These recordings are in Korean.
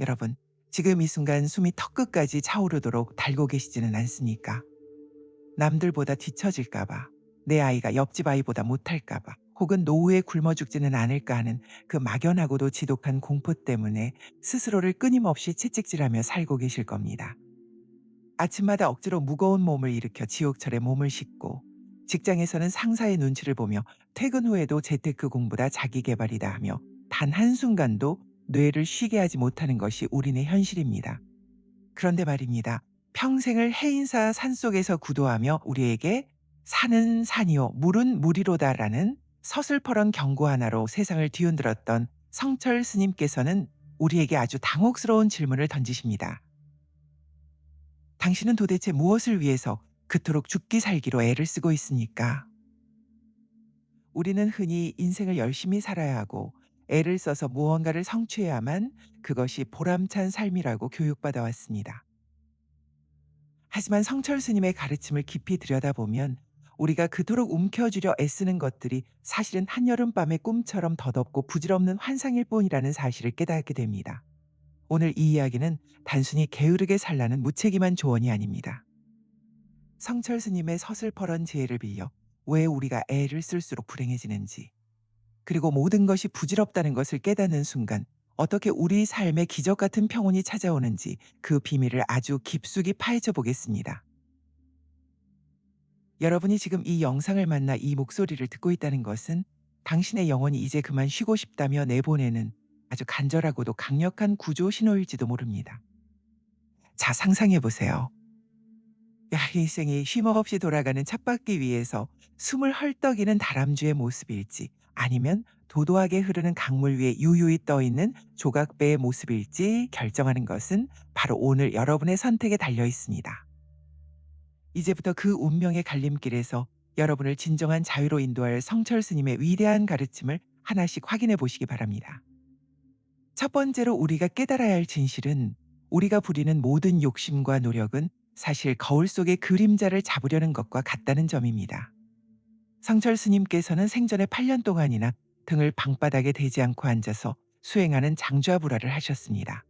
여러분, 지금 이 순간 숨이 턱끝까지 차오르도록 달고 계시지는 않습니까? 남들보다 뒤처질까봐, 내 아이가 옆집 아이보다 못할까봐, 혹은 노후에 굶어 죽지는 않을까 하는 그 막연하고도 지독한 공포 때문에 스스로를 끊임없이 채찍질하며 살고 계실 겁니다. 아침마다 억지로 무거운 몸을 일으켜 지옥철에 몸을 싣고 직장에서는 상사의 눈치를 보며 퇴근 후에도 재테크 공부다 자기 개발이다 하며 단 한순간도 뇌를 쉬게 하지 못하는 것이 우리네 현실입니다. 그런데 말입니다. 평생을 해인사 산속에서 구도하며 우리에게 산은 산이요 물은 물이로다라는 서슬퍼런 경고 하나로 세상을 뒤흔들었던 성철 스님께서는 우리에게 아주 당혹스러운 질문을 던지십니다. 당신은 도대체 무엇을 위해서 그토록 죽기 살기로 애를 쓰고 있습니까? 우리는 흔히 인생을 열심히 살아야 하고 애를 써서 무언가를 성취해야만 그것이 보람찬 삶이라고 교육받아 왔습니다. 하지만 성철 스님의 가르침을 깊이 들여다보면 우리가 그토록 움켜쥐려 애쓰는 것들이 사실은 한여름밤의 꿈처럼 덧없고 부질없는 환상일 뿐이라는 사실을 깨닫게 됩니다. 오늘 이 이야기는 단순히 게으르게 살라는 무책임한 조언이 아닙니다. 성철 스님의 서슬퍼런 지혜를 빌려 왜 우리가 애를 쓸수록 불행해지는지, 그리고 모든 것이 부질없다는 것을 깨닫는 순간 어떻게 우리 삶에 기적 같은 평온이 찾아오는지 그 비밀을 아주 깊숙이 파헤쳐 보겠습니다. 여러분이 지금 이 영상을 만나 이 목소리를 듣고 있다는 것은 당신의 영혼이 이제 그만 쉬고 싶다며 내보내는 아주 간절하고도 강력한 구조 신호일지도 모릅니다. 자, 상상해 보세요. 야, 인생이 쉼없이 돌아가는 찻바퀴 위에서 숨을 헐떡이는 다람쥐의 모습일지 아니면 도도하게 흐르는 강물 위에 유유히 떠 있는 조각배의 모습일지 결정하는 것은 바로 오늘 여러분의 선택에 달려 있습니다. 이제부터 그 운명의 갈림길에서 여러분을 진정한 자유로 인도할 성철 스님의 위대한 가르침을 하나씩 확인해 보시기 바랍니다. 첫 번째로 우리가 깨달아야 할 진실은 우리가 부리는 모든 욕심과 노력은 사실 거울 속의 그림자를 잡으려는 것과 같다는 점입니다. 성철 스님께서는 생전에 8년 동안이나 등을 방바닥에 대지 않고 앉아서 수행하는 장좌불화를 하셨습니다.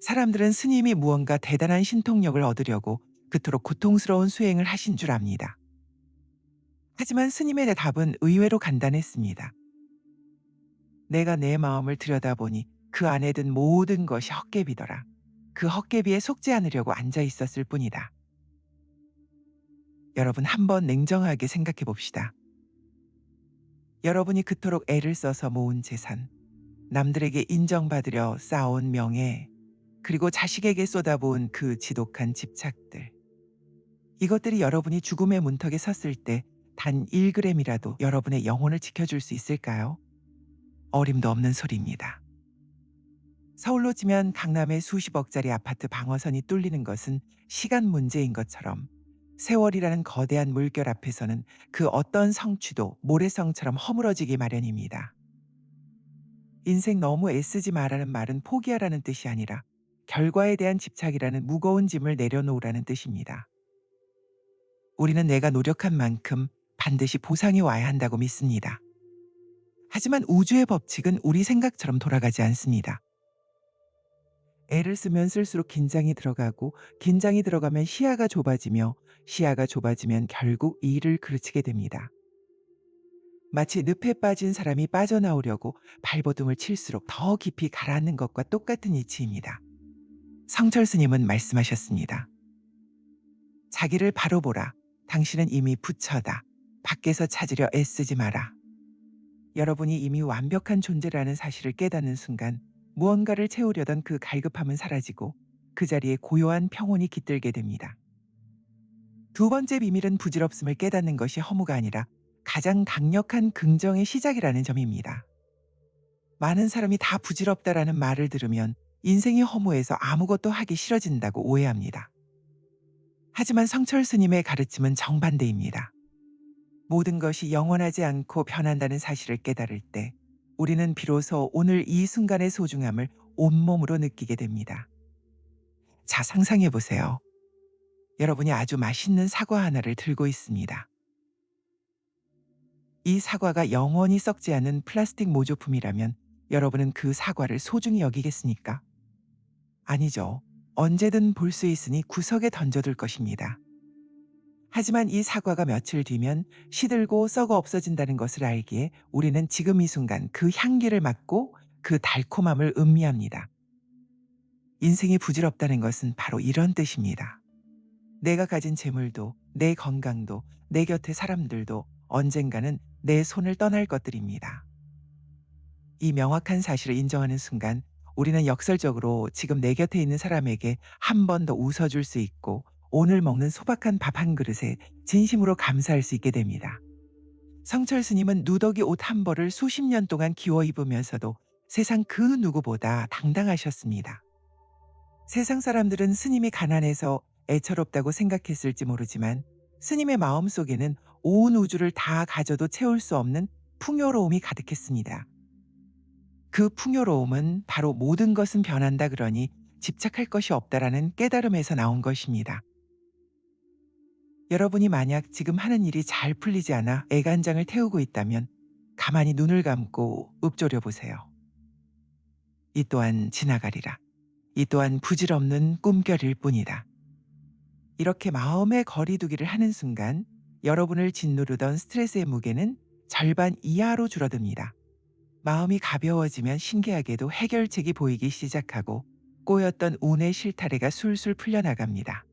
사람들은 스님이 무언가 대단한 신통력을 얻으려고 그토록 고통스러운 수행을 하신 줄 압니다. 하지만 스님의 답은 의외로 간단했습니다. 내가 내 마음을 들여다보니 그 안에 든 모든 것이 헛개비더라. 그 헛개비에 속지 않으려고 앉아 있었을 뿐이다. 여러분 한번 냉정하게 생각해 봅시다. 여러분이 그토록 애를 써서 모은 재산, 남들에게 인정받으려 쌓아온 명예, 그리고 자식에게 쏟아부은 그 지독한 집착들. 이것들이 여러분이 죽음의 문턱에 섰을 때 단 1g이라도 여러분의 영혼을 지켜줄 수 있을까요? 어림도 없는 소리입니다. 서울로 치면 강남의 수십억짜리 아파트 방어선이 뚫리는 것은 시간 문제인 것처럼 세월이라는 거대한 물결 앞에서는 그 어떤 성취도 모래성처럼 허물어지기 마련입니다. 인생 너무 애쓰지 마라는 말은 포기하라는 뜻이 아니라 결과에 대한 집착이라는 무거운 짐을 내려놓으라는 뜻입니다. 우리는 내가 노력한 만큼 반드시 보상이 와야 한다고 믿습니다. 하지만 우주의 법칙은 우리 생각처럼 돌아가지 않습니다. 애를 쓰면 쓸수록 긴장이 들어가고 긴장이 들어가면 시야가 좁아지며 시야가 좁아지면 결국 일을 그르치게 됩니다. 마치 늪에 빠진 사람이 빠져나오려고 발버둥을 칠수록 더 깊이 가라앉는 것과 똑같은 이치입니다. 성철 스님은 말씀하셨습니다. 자기를 바로 보라. 당신은 이미 부처다. 밖에서 찾으려 애쓰지 마라. 여러분이 이미 완벽한 존재라는 사실을 깨닫는 순간 무언가를 채우려던 그 갈급함은 사라지고 그 자리에 고요한 평온이 깃들게 됩니다. 두 번째 비밀은 부질없음을 깨닫는 것이 허무가 아니라 가장 강력한 긍정의 시작이라는 점입니다. 많은 사람이 다 부질없다라는 말을 들으면 인생이 허무해서 아무것도 하기 싫어진다고 오해합니다. 하지만 성철 스님의 가르침은 정반대입니다. 모든 것이 영원하지 않고 변한다는 사실을 깨달을 때 우리는 비로소 오늘 이 순간의 소중함을 온몸으로 느끼게 됩니다. 자, 상상해 보세요. 여러분이 아주 맛있는 사과 하나를 들고 있습니다. 이 사과가 영원히 썩지 않은 플라스틱 모조품이라면 여러분은 그 사과를 소중히 여기겠습니까? 아니죠. 언제든 볼 수 있으니 구석에 던져둘 것입니다. 하지만 이 사과가 며칠 뒤면 시들고 썩어 없어진다는 것을 알기에 우리는 지금 이 순간 그 향기를 맡고 그 달콤함을 음미합니다. 인생이 부질없다는 것은 바로 이런 뜻입니다. 내가 가진 재물도, 내 건강도, 내 곁의 사람들도 언젠가는 내 손을 떠날 것들입니다. 이 명확한 사실을 인정하는 순간 우리는 역설적으로 지금 내 곁에 있는 사람에게 한 번 더 웃어줄 수 있고 오늘 먹는 소박한 밥 한 그릇에 진심으로 감사할 수 있게 됩니다. 성철 스님은 누더기 옷 한 벌을 수십 년 동안 기워 입으면서도 세상 그 누구보다 당당하셨습니다. 세상 사람들은 스님이 가난해서 애처롭다고 생각했을지 모르지만 스님의 마음 속에는 온 우주를 다 가져도 채울 수 없는 풍요로움이 가득했습니다. 그 풍요로움은 바로 모든 것은 변한다 그러니 집착할 것이 없다라는 깨달음에서 나온 것입니다. 여러분이 만약 지금 하는 일이 잘 풀리지 않아 애간장을 태우고 있다면 가만히 눈을 감고 읊조려 보세요. 이 또한 지나가리라. 이 또한 부질없는 꿈결일 뿐이다. 이렇게 마음의 거리두기를 하는 순간 여러분을 짓누르던 스트레스의 무게는 절반 이하로 줄어듭니다. 마음이 가벼워지면 신기하게도 해결책이 보이기 시작하고 꼬였던 운의 실타래가 술술 풀려나갑니다.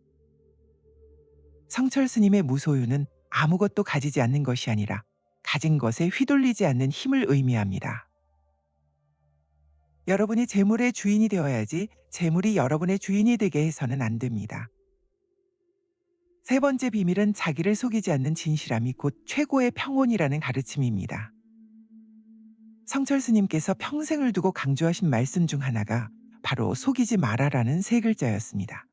성철 스님의 무소유는 아무것도 가지지 않는 것이 아니라 가진 것에 휘둘리지 않는 힘을 의미합니다. 여러분이 재물의 주인이 되어야지 재물이 여러분의 주인이 되게 해서는 안 됩니다. 세 번째 비밀은 자기를 속이지 않는 진실함이 곧 최고의 평온이라는 가르침입니다. 성철 스님께서 평생을 두고 강조하신 말씀 중 하나가 바로 속이지 말아라는 세 글자였습니다.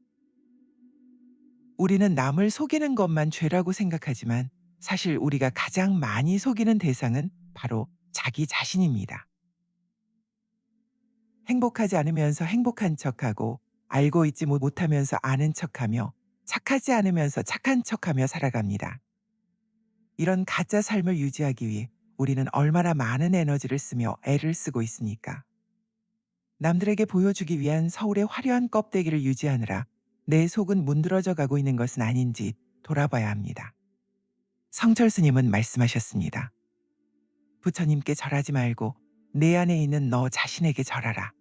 우리는 남을 속이는 것만 죄라고 생각하지만 사실 우리가 가장 많이 속이는 대상은 바로 자기 자신입니다. 행복하지 않으면서 행복한 척하고 알고 있지 못하면서 아는 척하며 착하지 않으면서 착한 척하며 살아갑니다. 이런 가짜 삶을 유지하기 위해 우리는 얼마나 많은 에너지를 쓰며 애를 쓰고 있습니까? 남들에게 보여주기 위한 서울의 화려한 껍데기를 유지하느라 내 속은 문드러져 가고 있는 것은 아닌지 돌아봐야 합니다. 성철 스님은 말씀하셨습니다. 부처님께 절하지 말고 내 안에 있는 너 자신에게 절하라.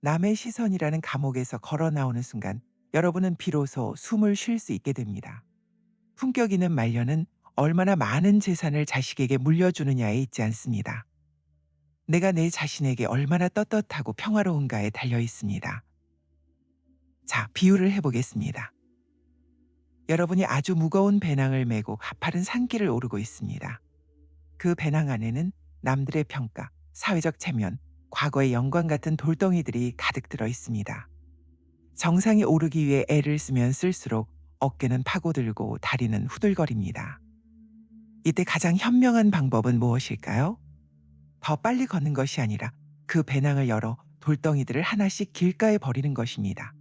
남의 시선이라는 감옥에서 걸어 나오는 순간 여러분은 비로소 숨을 쉴 수 있게 됩니다. 품격 있는 말년은 얼마나 많은 재산을 자식에게 물려주느냐에 있지 않습니다. 내가 내 자신에게 얼마나 떳떳하고 평화로운가에 달려 있습니다. 자, 비유를 해보겠습니다. 여러분이 아주 무거운 배낭을 메고 가파른 산길을 오르고 있습니다. 그 배낭 안에는 남들의 평가, 사회적 체면, 과거의 영광 같은 돌덩이들이 가득 들어 있습니다. 정상에 오르기 위해 애를 쓰면 쓸수록 어깨는 파고들고 다리는 후들거립니다. 이때 가장 현명한 방법은 무엇일까요? 더 빨리 걷는 것이 아니라 그 배낭을 열어 돌덩이들을 하나씩 길가에 버리는 것입니다.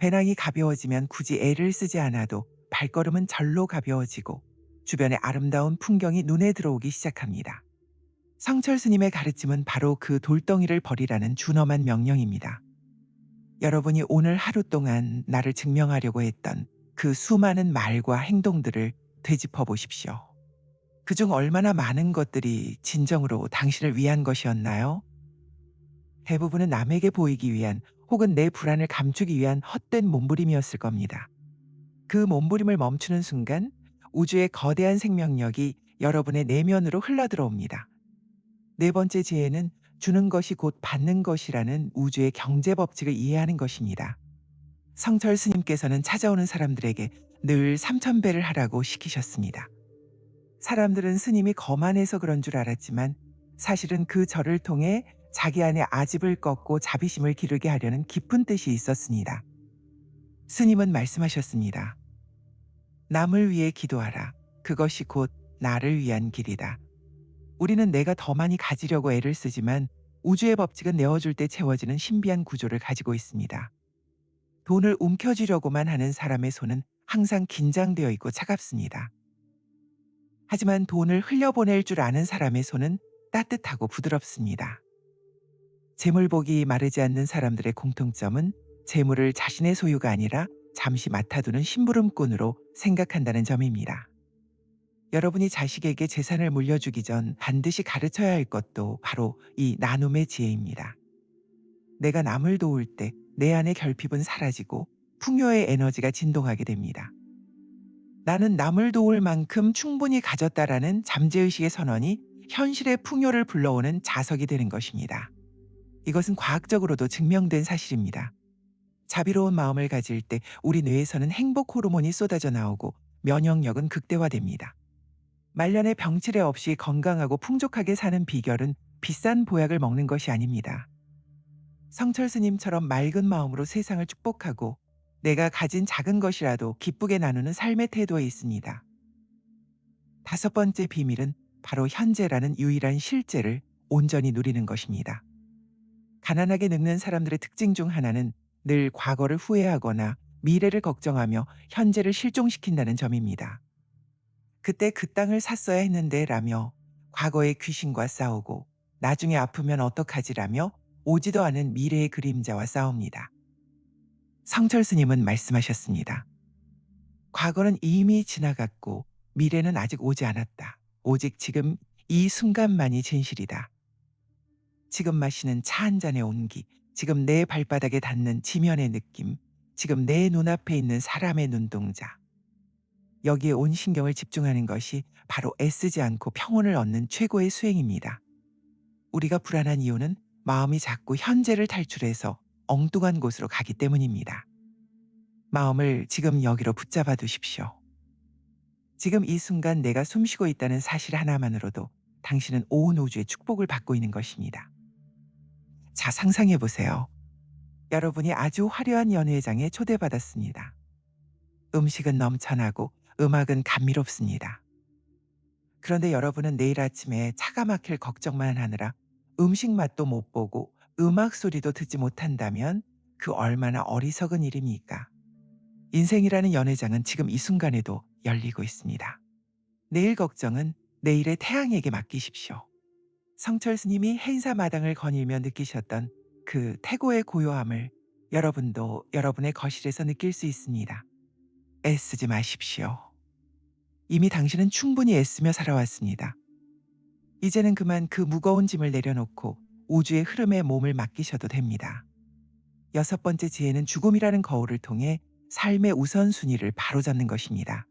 배낭이 가벼워지면 굳이 애를 쓰지 않아도 발걸음은 절로 가벼워지고 주변의 아름다운 풍경이 눈에 들어오기 시작합니다. 성철 스님의 가르침은 바로 그 돌덩이를 버리라는 준엄한 명령입니다. 여러분이 오늘 하루 동안 나를 증명하려고 했던 그 수많은 말과 행동들을 되짚어 보십시오. 그중 얼마나 많은 것들이 진정으로 당신을 위한 것이었나요? 대부분은 남에게 보이기 위한 혹은 내 불안을 감추기 위한 헛된 몸부림이었을 겁니다. 그 몸부림을 멈추는 순간 우주의 거대한 생명력이 여러분의 내면으로 흘러들어옵니다. 네 번째 지혜는 주는 것이 곧 받는 것이라는 우주의 경제 법칙을 이해하는 것입니다. 성철 스님께서는 찾아오는 사람들에게 늘 삼천배를 하라고 시키셨습니다. 사람들은 스님이 거만해서 그런 줄 알았지만 사실은 그 절을 통해 자기 안에 아집을 꺾고 자비심을 기르게 하려는 깊은 뜻이 있었습니다. 스님은 말씀하셨습니다. 남을 위해 기도하라. 그것이 곧 나를 위한 길이다. 우리는 내가 더 많이 가지려고 애를 쓰지만 우주의 법칙은 내어줄 때 채워지는 신비한 구조를 가지고 있습니다. 돈을 움켜쥐려고만 하는 사람의 손은 항상 긴장되어 있고 차갑습니다. 하지만 돈을 흘려보낼 줄 아는 사람의 손은 따뜻하고 부드럽습니다. 재물복이 마르지 않는 사람들의 공통점은 재물을 자신의 소유가 아니라 잠시 맡아두는 심부름꾼으로 생각한다는 점입니다. 여러분이 자식에게 재산을 물려주기 전 반드시 가르쳐야 할 것도 바로 이 나눔의 지혜입니다. 내가 남을 도울 때 내 안의 결핍은 사라지고 풍요의 에너지가 진동하게 됩니다. 나는 남을 도울 만큼 충분히 가졌다라는 잠재의식의 선언이 현실의 풍요를 불러오는 자석이 되는 것입니다. 이것은 과학적으로도 증명된 사실입니다. 자비로운 마음을 가질 때 우리 뇌에서는 행복 호르몬이 쏟아져 나오고 면역력은 극대화됩니다. 말년에 병치레 없이 건강하고 풍족하게 사는 비결은 비싼 보약을 먹는 것이 아닙니다. 성철 스님처럼 맑은 마음으로 세상을 축복하고 내가 가진 작은 것이라도 기쁘게 나누는 삶의 태도에 있습니다. 다섯 번째 비밀은 바로 현재라는 유일한 실제를 온전히 누리는 것입니다. 가난하게 늙는 사람들의 특징 중 하나는 늘 과거를 후회하거나 미래를 걱정하며 현재를 실종시킨다는 점입니다. 그때 그 땅을 샀어야 했는데 라며 과거의 귀신과 싸우고 나중에 아프면 어떡하지라며 오지도 않은 미래의 그림자와 싸웁니다. 성철 스님은 말씀하셨습니다. 과거는 이미 지나갔고 미래는 아직 오지 않았다. 오직 지금 이 순간만이 진실이다. 지금 마시는 차 한 잔의 온기, 지금 내 발바닥에 닿는 지면의 느낌, 지금 내 눈앞에 있는 사람의 눈동자. 여기에 온 신경을 집중하는 것이 바로 애쓰지 않고 평온을 얻는 최고의 수행입니다. 우리가 불안한 이유는 마음이 자꾸 현재를 탈출해서 엉뚱한 곳으로 가기 때문입니다. 마음을 지금 여기로 붙잡아 두십시오. 지금 이 순간 내가 숨 쉬고 있다는 사실 하나만으로도 당신은 온 우주의 축복을 받고 있는 것입니다. 자, 상상해 보세요. 여러분이 아주 화려한 연회장에 초대받았습니다. 음식은 넘쳐나고 음악은 감미롭습니다. 그런데 여러분은 내일 아침에 차가 막힐 걱정만 하느라 음식 맛도 못 보고 음악 소리도 듣지 못한다면 그 얼마나 어리석은 일입니까? 인생이라는 연회장은 지금 이 순간에도 열리고 있습니다. 내일 걱정은 내일의 태양에게 맡기십시오. 성철 스님이 행사 마당을 거닐며 느끼셨던 그 태고의 고요함을 여러분도 여러분의 거실에서 느낄 수 있습니다. 애쓰지 마십시오. 이미 당신은 충분히 애쓰며 살아왔습니다. 이제는 그만 그 무거운 짐을 내려놓고 우주의 흐름에 몸을 맡기셔도 됩니다. 여섯 번째 지혜는 죽음이라는 거울을 통해 삶의 우선순위를 바로잡는 것입니다.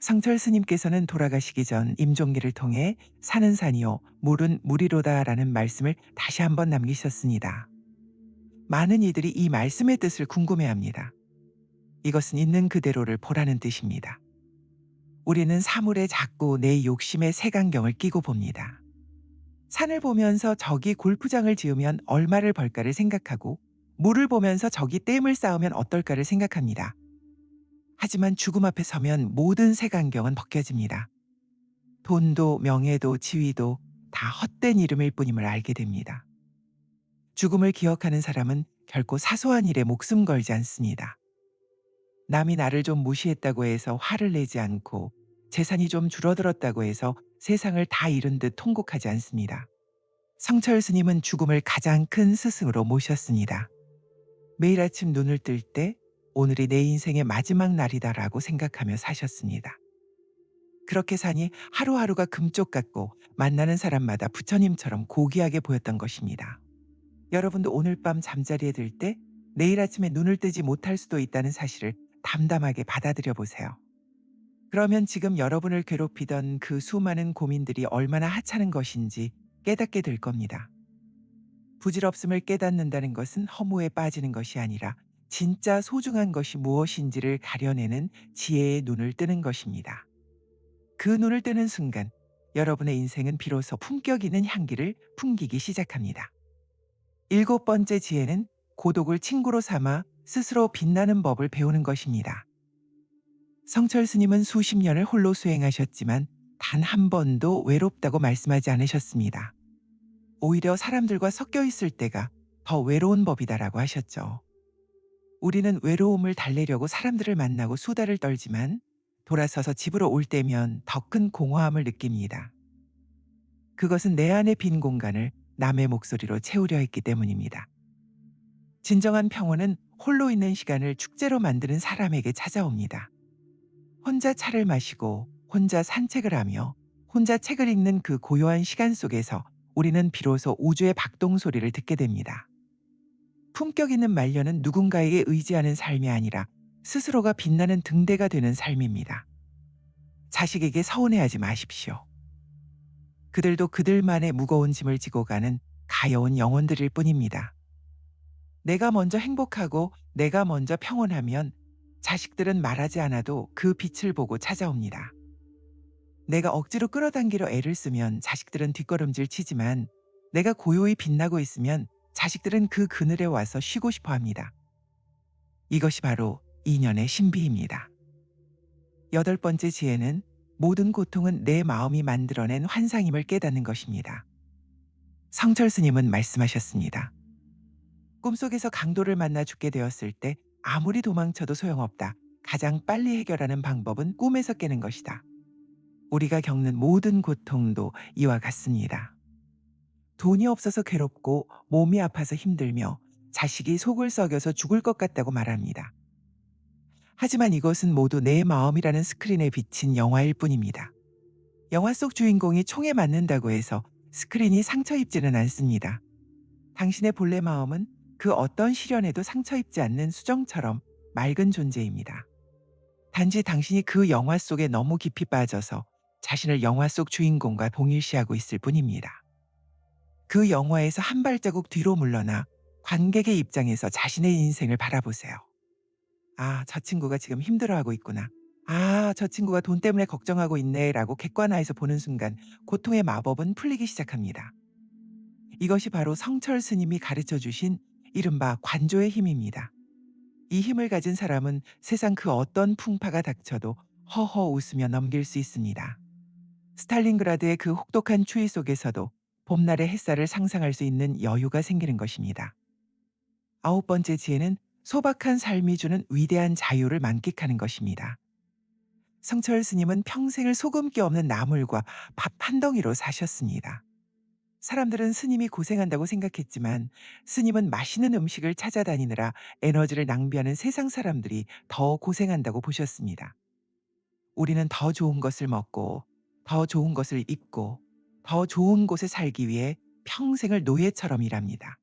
성철 스님께서는 돌아가시기 전 임종기를 통해 사는 산이요 물은 물이로다라는 말씀을 다시 한번 남기셨습니다. 많은 이들이 이 말씀의 뜻을 궁금해합니다. 이것은 있는 그대로를 보라는 뜻입니다. 우리는 사물에 자꾸 내 욕심의 색안경을 끼고 봅니다. 산을 보면서 저기 골프장을 지으면 얼마를 벌까를 생각하고 물을 보면서 저기 댐을 쌓으면 어떨까를 생각합니다. 하지만 죽음 앞에 서면 모든 색안경은 벗겨집니다. 돈도 명예도 지위도 다 헛된 이름일 뿐임을 알게 됩니다. 죽음을 기억하는 사람은 결코 사소한 일에 목숨 걸지 않습니다. 남이 나를 좀 무시했다고 해서 화를 내지 않고 재산이 좀 줄어들었다고 해서 세상을 다 잃은 듯 통곡하지 않습니다. 성철 스님은 죽음을 가장 큰 스승으로 모셨습니다. 매일 아침 눈을 뜰 때 오늘이 내 인생의 마지막 날이다라고 생각하며 사셨습니다. 그렇게 사니 하루하루가 금쪽 같고 만나는 사람마다 부처님처럼 고귀하게 보였던 것입니다. 여러분도 오늘 밤 잠자리에 들 때 내일 아침에 눈을 뜨지 못할 수도 있다는 사실을 담담하게 받아들여 보세요. 그러면 지금 여러분을 괴롭히던 그 수많은 고민들이 얼마나 하찮은 것인지 깨닫게 될 겁니다. 부질없음을 깨닫는다는 것은 허무에 빠지는 것이 아니라 진짜 소중한 것이 무엇인지를 가려내는 지혜의 눈을 뜨는 것입니다. 그 눈을 뜨는 순간 여러분의 인생은 비로소 품격 있는 향기를 풍기기 시작합니다. 일곱 번째 지혜는 고독을 친구로 삼아 스스로 빛나는 법을 배우는 것입니다. 성철 스님은 수십 년을 홀로 수행하셨지만 단 한 번도 외롭다고 말씀하지 않으셨습니다. 오히려 사람들과 섞여 있을 때가 더 외로운 법이다라고 하셨죠. 우리는 외로움을 달래려고 사람들을 만나고 수다를 떨지만 돌아서서 집으로 올 때면 더 큰 공허함을 느낍니다. 그것은 내 안의 빈 공간을 남의 목소리로 채우려 했기 때문입니다. 진정한 평온은 홀로 있는 시간을 축제로 만드는 사람에게 찾아옵니다. 혼자 차를 마시고 혼자 산책을 하며 혼자 책을 읽는 그 고요한 시간 속에서 우리는 비로소 우주의 박동 소리를 듣게 됩니다. 품격 있는 말년은 누군가에게 의지하는 삶이 아니라 스스로가 빛나는 등대가 되는 삶입니다. 자식에게 서운해하지 마십시오. 그들도 그들만의 무거운 짐을 지고 가는 가여운 영혼들일 뿐입니다. 내가 먼저 행복하고 내가 먼저 평온하면 자식들은 말하지 않아도 그 빛을 보고 찾아옵니다. 내가 억지로 끌어당기려 애를 쓰면 자식들은 뒷걸음질 치지만 내가 고요히 빛나고 있으면 자식들은 그 그늘에 와서 쉬고 싶어 합니다. 이것이 바로 인연의 신비입니다. 여덟 번째 지혜는 모든 고통은 내 마음이 만들어낸 환상임을 깨닫는 것입니다. 성철 스님은 말씀하셨습니다. 꿈속에서 강도를 만나 죽게 되었을 때 아무리 도망쳐도 소용없다. 가장 빨리 해결하는 방법은 꿈에서 깨는 것이다. 우리가 겪는 모든 고통도 이와 같습니다. 돈이 없어서 괴롭고 몸이 아파서 힘들며 자식이 속을 썩여서 죽을 것 같다고 말합니다. 하지만 이것은 모두 내 마음이라는 스크린에 비친 영화일 뿐입니다. 영화 속 주인공이 총에 맞는다고 해서 스크린이 상처 입지는 않습니다. 당신의 본래 마음은 그 어떤 시련에도 상처 입지 않는 수정처럼 맑은 존재입니다. 단지 당신이 그 영화 속에 너무 깊이 빠져서 자신을 영화 속 주인공과 동일시하고 있을 뿐입니다. 그 영화에서 한 발자국 뒤로 물러나 관객의 입장에서 자신의 인생을 바라보세요. 아, 저 친구가 지금 힘들어하고 있구나. 아, 저 친구가 돈 때문에 걱정하고 있네. 라고 객관화해서 보는 순간 고통의 마법은 풀리기 시작합니다. 이것이 바로 성철 스님이 가르쳐 주신 이른바 관조의 힘입니다. 이 힘을 가진 사람은 세상 그 어떤 풍파가 닥쳐도 허허 웃으며 넘길 수 있습니다. 스탈린그라드의 그 혹독한 추위 속에서도 봄날의 햇살을 상상할 수 있는 여유가 생기는 것입니다. 아홉 번째 지혜는 소박한 삶이 주는 위대한 자유를 만끽하는 것입니다. 성철 스님은 평생을 소금기 없는 나물과 밥 한 덩이로 사셨습니다. 사람들은 스님이 고생한다고 생각했지만 스님은 맛있는 음식을 찾아다니느라 에너지를 낭비하는 세상 사람들이 더 고생한다고 보셨습니다. 우리는 더 좋은 것을 먹고 더 좋은 것을 입고 더 좋은 곳에 살기 위해 평생을 노예처럼 일합니다.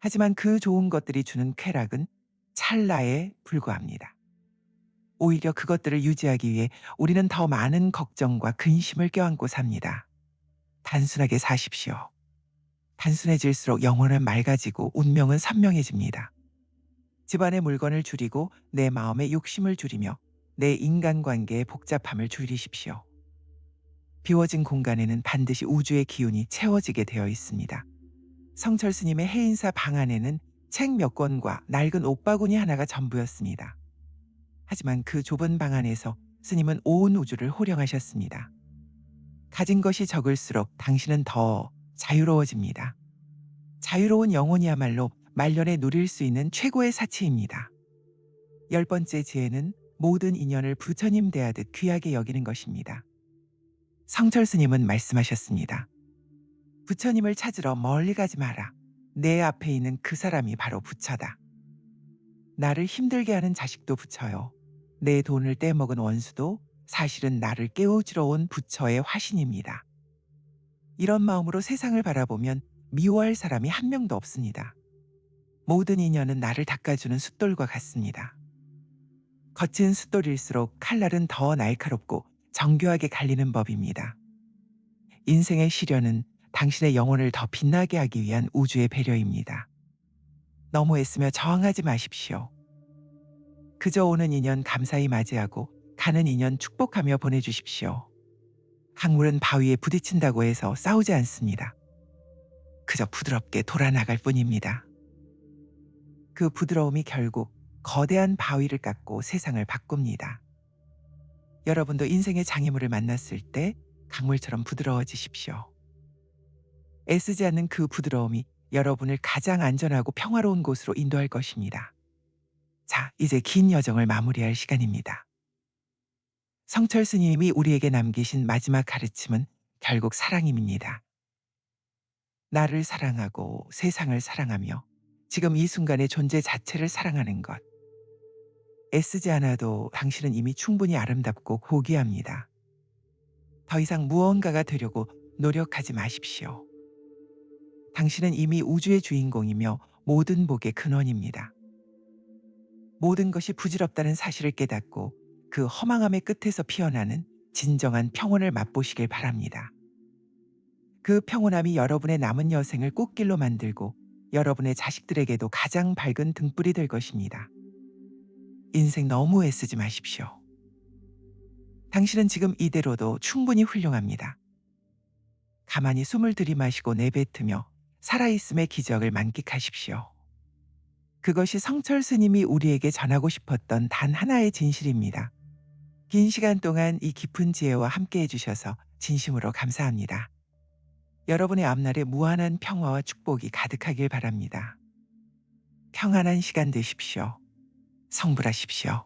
하지만 그 좋은 것들이 주는 쾌락은 찰나에 불과합니다. 오히려 그것들을 유지하기 위해 우리는 더 많은 걱정과 근심을 껴안고 삽니다. 단순하게 사십시오. 단순해질수록 영혼은 맑아지고 운명은 선명해집니다. 집안의 물건을 줄이고 내 마음의 욕심을 줄이며 내 인간관계의 복잡함을 줄이십시오. 비워진 공간에는 반드시 우주의 기운이 채워지게 되어 있습니다. 성철 스님의 해인사 방 안에는 책 몇 권과 낡은 옷바구니 하나가 전부였습니다. 하지만 그 좁은 방 안에서 스님은 온 우주를 호령하셨습니다. 가진 것이 적을수록 당신은 더 자유로워집니다. 자유로운 영혼이야말로 말년에 누릴 수 있는 최고의 사치입니다. 열 번째 지혜는 모든 인연을 부처님 대하듯 귀하게 여기는 것입니다. 성철 스님은 말씀하셨습니다. 부처님을 찾으러 멀리 가지 마라. 내 앞에 있는 그 사람이 바로 부처다. 나를 힘들게 하는 자식도 부처요. 내 돈을 떼먹은 원수도 사실은 나를 깨우치러 온 부처의 화신입니다. 이런 마음으로 세상을 바라보면 미워할 사람이 한 명도 없습니다. 모든 인연은 나를 닦아주는 숫돌과 같습니다. 거친 숫돌일수록 칼날은 더 날카롭고 정교하게 갈리는 법입니다. 인생의 시련은 당신의 영혼을 더 빛나게 하기 위한 우주의 배려입니다. 너무 애쓰며 저항하지 마십시오. 그저 오는 인연 감사히 맞이하고 가는 인연 축복하며 보내주십시오. 강물은 바위에 부딪힌다고 해서 싸우지 않습니다. 그저 부드럽게 돌아나갈 뿐입니다. 그 부드러움이 결국 거대한 바위를 깎고 세상을 바꿉니다. 여러분도 인생의 장애물을 만났을 때 강물처럼 부드러워지십시오. 애쓰지 않는 그 부드러움이 여러분을 가장 안전하고 평화로운 곳으로 인도할 것입니다. 자, 이제 긴 여정을 마무리할 시간입니다. 성철 스님이 우리에게 남기신 마지막 가르침은 결국 사랑입니다. 나를 사랑하고 세상을 사랑하며 지금 이 순간의 존재 자체를 사랑하는 것. 애쓰지 않아도 당신은 이미 충분히 아름답고 고귀합니다. 더 이상 무언가가 되려고 노력하지 마십시오. 당신은 이미 우주의 주인공이며 모든 복의 근원입니다. 모든 것이 부질없다는 사실을 깨닫고 그 허망함의 끝에서 피어나는 진정한 평온을 맛보시길 바랍니다. 그 평온함이 여러분의 남은 여생을 꽃길로 만들고 여러분의 자식들에게도 가장 밝은 등불이 될 것입니다. 인생 너무 애쓰지 마십시오. 당신은 지금 이대로도 충분히 훌륭합니다. 가만히 숨을 들이마시고 내뱉으며 살아있음의 기적을 만끽하십시오. 그것이 성철 스님이 우리에게 전하고 싶었던 단 하나의 진실입니다. 긴 시간 동안 이 깊은 지혜와 함께 해주셔서 진심으로 감사합니다. 여러분의 앞날에 무한한 평화와 축복이 가득하길 바랍니다. 평안한 시간 되십시오. 성불하십시오.